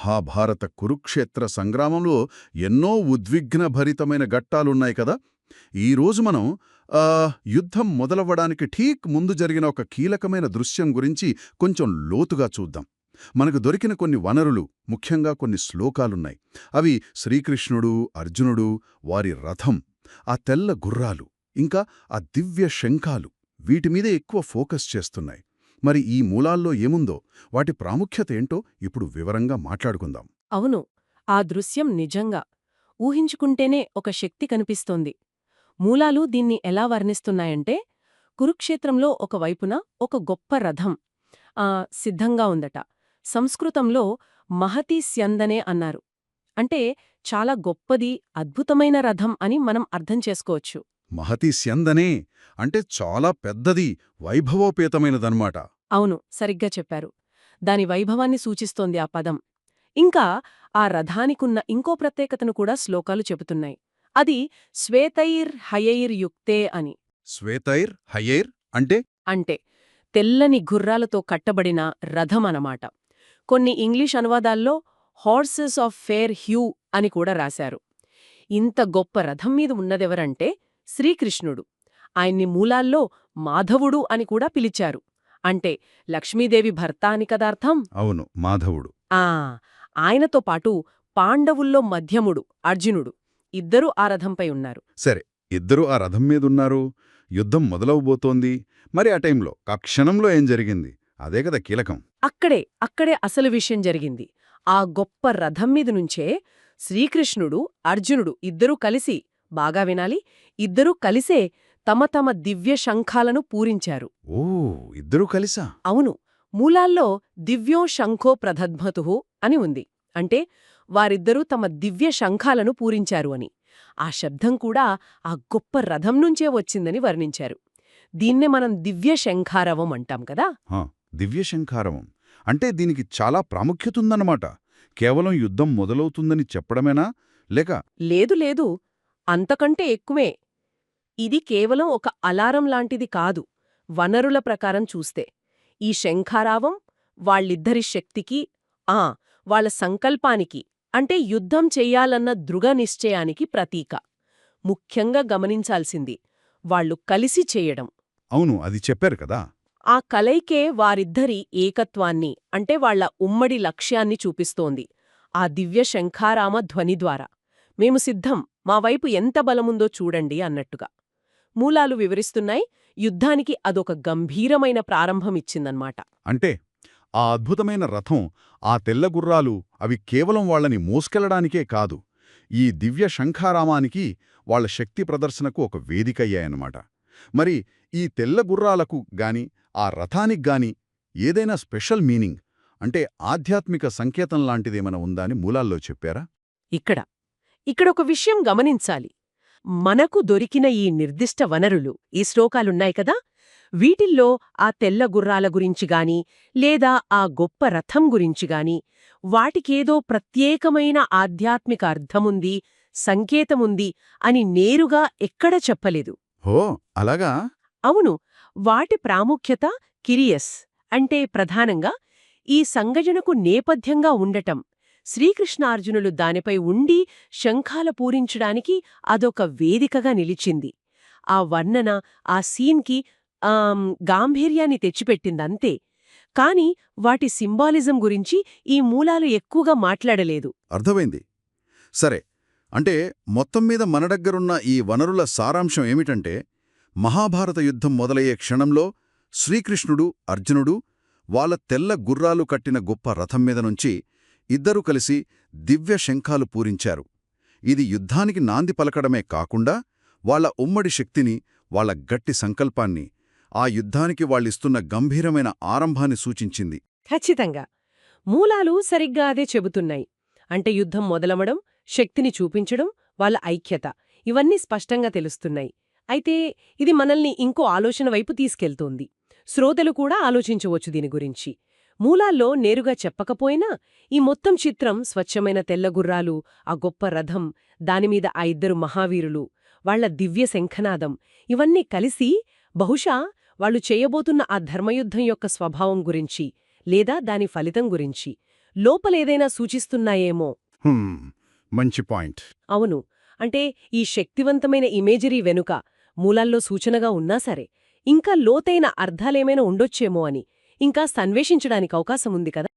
మహాభారత కురుక్షేత్ర సంగ్రామంలో ఎన్నో ఉద్విగ్నభరితమైన ఘట్టాలున్నాయి కదా. ఈరోజు మనం ఆ, యుద్ధం మొదలవ్వడానికి ఠీక్ ముందు జరిగిన ఒక కీలకమైన దృశ్యం గురించి కొంచెం లోతుగా చూద్దాం. మనకు దొరికిన కొన్ని వనరులు ముఖ్యంగా కొన్ని శ్లోకాలున్నాయి. అవి శ్రీకృష్ణుడు అర్జునుడు వారి రథం ఆ తెల్ల గుర్రాలు ఇంకా ఆ దివ్య శంఖాలు వీటి మీదే ఎక్కువ ఫోకస్ చేస్తున్నాయి. మరి ఈ మూలాల్లో ఏముందో వాటి ప్రాముఖ్యత ఏంటో ఇప్పుడు వివరంగా మాట్లాడుకుందాం. అవును ఆ దృశ్యం నిజంగా ఊహించుకుంటేనే ఒక శక్తి కనిపిస్తోంది. మూలాలు దీన్ని ఎలా వర్ణిస్తున్నాయంటే కురుక్షేత్రంలో ఒకవైపున ఒక గొప్ప రథం ఆ సిద్ధంగా ఉందట. సంస్కృతంలో మహతి స్యందనే అన్నారు. అంటే చాలా గొప్పది అద్భుతమైన రథం అని మనం అర్థం చేసుకోవచ్చు. మహతి స్యందనే అంటే చాలా పెద్దది వైభవోపేతమైనదన్నమాట. అవును సరిగ్గా చెప్పారు. దాని వైభవాన్ని సూచిస్తోంది ఆ పదం. ఇంకా ఆ రథానికున్న ఇంకో ప్రత్యేకతను కూడా శ్లోకాలు చెబుతున్నాయి. అది శ్వేతైర్ హయైర్ యుక్తే అని. శ్వేతైర్ హయైర్ అంటే? అంటే తెల్లని గుర్రాలతో కట్టబడిన రథం అనమాట కొన్ని ఇంగ్లీష్ అనువాదాల్లో హార్సెస్ ఆఫ్ ఫేర్ హ్యూ అని కూడా రాశారు. ఇంత గొప్ప రథం మీద ఉన్నదెవరంటే శ్రీకృష్ణుడు. ఆయన్ని మూలాల్లో మాధవుడు అని కూడా పిలిచారు. అంటే లక్ష్మీదేవి భర్త అని కదార్థం? అవును మాధవుడు. ఆ ఆయనతో పాటు పాండవుల్లో మధ్యముడు అర్జునుడు. ఇద్దరూ ఆ రథంపై ఉన్నారు. సరే ఇద్దరూ ఆ రథం మీదున్నారు. యుద్ధం మొదలవబోతోంది. మరి ఆ టైంలో ఆ క్షణంలో ఏం జరిగింది? అదే కదా కీలకం. అక్కడే అక్కడే అసలు విషయం జరిగింది. ఆ గొప్ప రథం మీద నుంచే శ్రీకృష్ణుడు అర్జునుడు ఇద్దరూ కలిసి బాగా వినాలి. ఇద్దరూ కలిసే తమ తమ దివ్య శంఖాలను పూరించారు. ఓ ఇద్దరూ కలిసా? అవును. మూలాల్లో దివ్యో శంఖో ప్రదధ్మతు అని ఉంది. అంటే వారిద్దరూ తమ దివ్య శంఖాలను పూరించారు అని. ఆ శబ్దం కూడా ఆ గొప్ప రథం నుంచే వచ్చిందని వర్ణించారు. దీన్నే మనం దివ్య శంఖారవం అంటాం కదా? హా, దివ్యశంఖారవం అంటే దీనికి చాలా ప్రాముఖ్యతుందన్నమాట కేవలం యుద్ధం మొదలవుతుందని చెప్పడమేనా? లేక లేదు లేదు. అంతకంటే ఎక్కువే. ఇది కేవలం ఒక అలారం లాంటిది కాదు వనరుల ప్రకారం చూస్తే. ఈ శంఖారావం వాళ్ళిద్దరి శక్తికి ఆ వాళ్ళ సంకల్పానికి అంటే యుద్ధం చెయ్యాలన్న దృఢ నిశ్చయానికి ప్రతీక. ముఖ్యంగా గమనించాల్సింది వాళ్ళు కలిసి చేయడం. అవును అది చెప్పారు కదా. ఆ కలయికే వారిద్దరి ఏకత్వాన్ని అంటే వాళ్ళ ఉమ్మడి లక్ష్యాన్ని చూపిస్తోంది. ఆ దివ్య శంఖారామ ధ్వని ద్వారా. మేము సిద్ధం. మా వైపు ఎంత బలముందో చూడండి అన్నట్టుగా. మూలాలు వివరిస్తున్నాయి యుద్ధానికి అదొక గంభీరమైన ప్రారంభమిచ్చిందన్నమాట అంటే ఆ అద్భుతమైన రథం ఆ తెల్ల గుర్రాలు అవి కేవలం వాళ్ళని మోసుకెళ్ళడానికే కాదు ఈ దివ్య శంఖారామానికి వాళ్ళ శక్తి ప్రదర్శనకు ఒక వేదికయ్యాయన్నమాట. మరి ఈ తెల్ల గుర్రాలకు గాని ఆ రథానికి గాని ఏదైనా స్పెషల్ మీనింగ్ అంటే ఆధ్యాత్మిక సంకేతం లాంటిదేమైనా ఉందా అని మూలాల్లో చెప్పారా? ఇక్కడ. ఇక్కడ ఒక విషయం గమనించాలి. మనకు దొరికిన ఈ నిర్దిష్ట వనరులు ఈ శ్లోకాలున్నాయి కదా? వీటిల్లో ఆ తెల్ల గుర్రాల గురించి గాని లేదా ఆ గొప్ప రథం గురించి గాని వాటికేదో ప్రత్యేకమైన ఆధ్యాత్మిక అర్థముంది సంకేతముంది అని నేరుగా ఎక్కడ చెప్పలేదు. హో అలాగా? అవును వాటి ప్రాముఖ్యత కిరియస్ అంటే ప్రధానంగా ఈ సంఘటనకు నేపథ్యంగా ఉండటం శ్రీకృష్ణార్జునులు దానిపై ఉండి శంఖాల పూరించడానికి అదొక వేదికగా నిలిచింది. ఆ వర్ణన ఆ సీన్కి ఆం గాంభీర్యాన్ని తెచ్చిపెట్టిందంతే. కాని వాటి సింబాలిజం గురించి ఈ మూలాలు ఎక్కువగా మాట్లాడలేదు. అర్థమైంది. సరే అంటే మొత్తం మీద మన దగ్గరున్న ఈ వనరుల సారాంశం ఏమిటంటే మహాభారత యుద్ధం మొదలయ్యే క్షణంలో శ్రీకృష్ణుడు అర్జునుడు వాళ్ళ తెల్ల గుర్రాలు కట్టిన గొప్ప రథం మీద నుంచి ఇద్దరూ కలిసి దివ్య శంఖాలు పూరించారు. ఇది యుద్ధానికి నాంది పలకడమే కాకుండా వాళ్ళ ఉమ్మడి శక్తిని వాళ్ళ గట్టి సంకల్పాన్ని ఆ యుద్ధానికి వాళ్ళిస్తున్న గంభీరమైన ఆరంభాన్ని సూచించింది. ఖచ్చితంగా. మూలాలు సరిగ్గా అదే చెబుతున్నాయి. అంటే యుద్ధం మొదలవడం శక్తిని చూపించడం వాళ్ళ ఐక్యత. ఇవన్నీ స్పష్టంగా తెలుస్తున్నాయి. అయితే ఇది మనల్ని ఇంకో ఆలోచన వైపు తీసుకెళ్తోంది. శ్రోతలు కూడా ఆలోచించవచ్చు దీని గురించి. మూలాల్లో నేరుగా చెప్పకపోయినా ఈ మొత్తం చిత్రం స్వచ్ఛమైన తెల్లగుర్రాలు ఆ గొప్ప రథం దానిమీద ఆ ఇద్దరు మహావీరులు వాళ్ళ దివ్య శంఖనాదం ఇవన్నీ కలిసి బహుశా వాళ్ళు చేయబోతున్న ఆ ధర్మయుద్ధం యొక్క స్వభావం గురించి లేదా దాని ఫలితం గురించి లోపలేదైనా సూచిస్తున్నాయేమో. మంచి పాయింట్. అవును. అంటే ఈ శక్తివంతమైన ఇమేజరీ వెనుక మూలాల్లో సూచనగా ఉన్నా సరే ఇంకా లోతైన అర్థాలేమైనా ఉండొచ్చేమో అని ఇంకా సన్వేషించడానికి అవకాశం ఉంది కదా?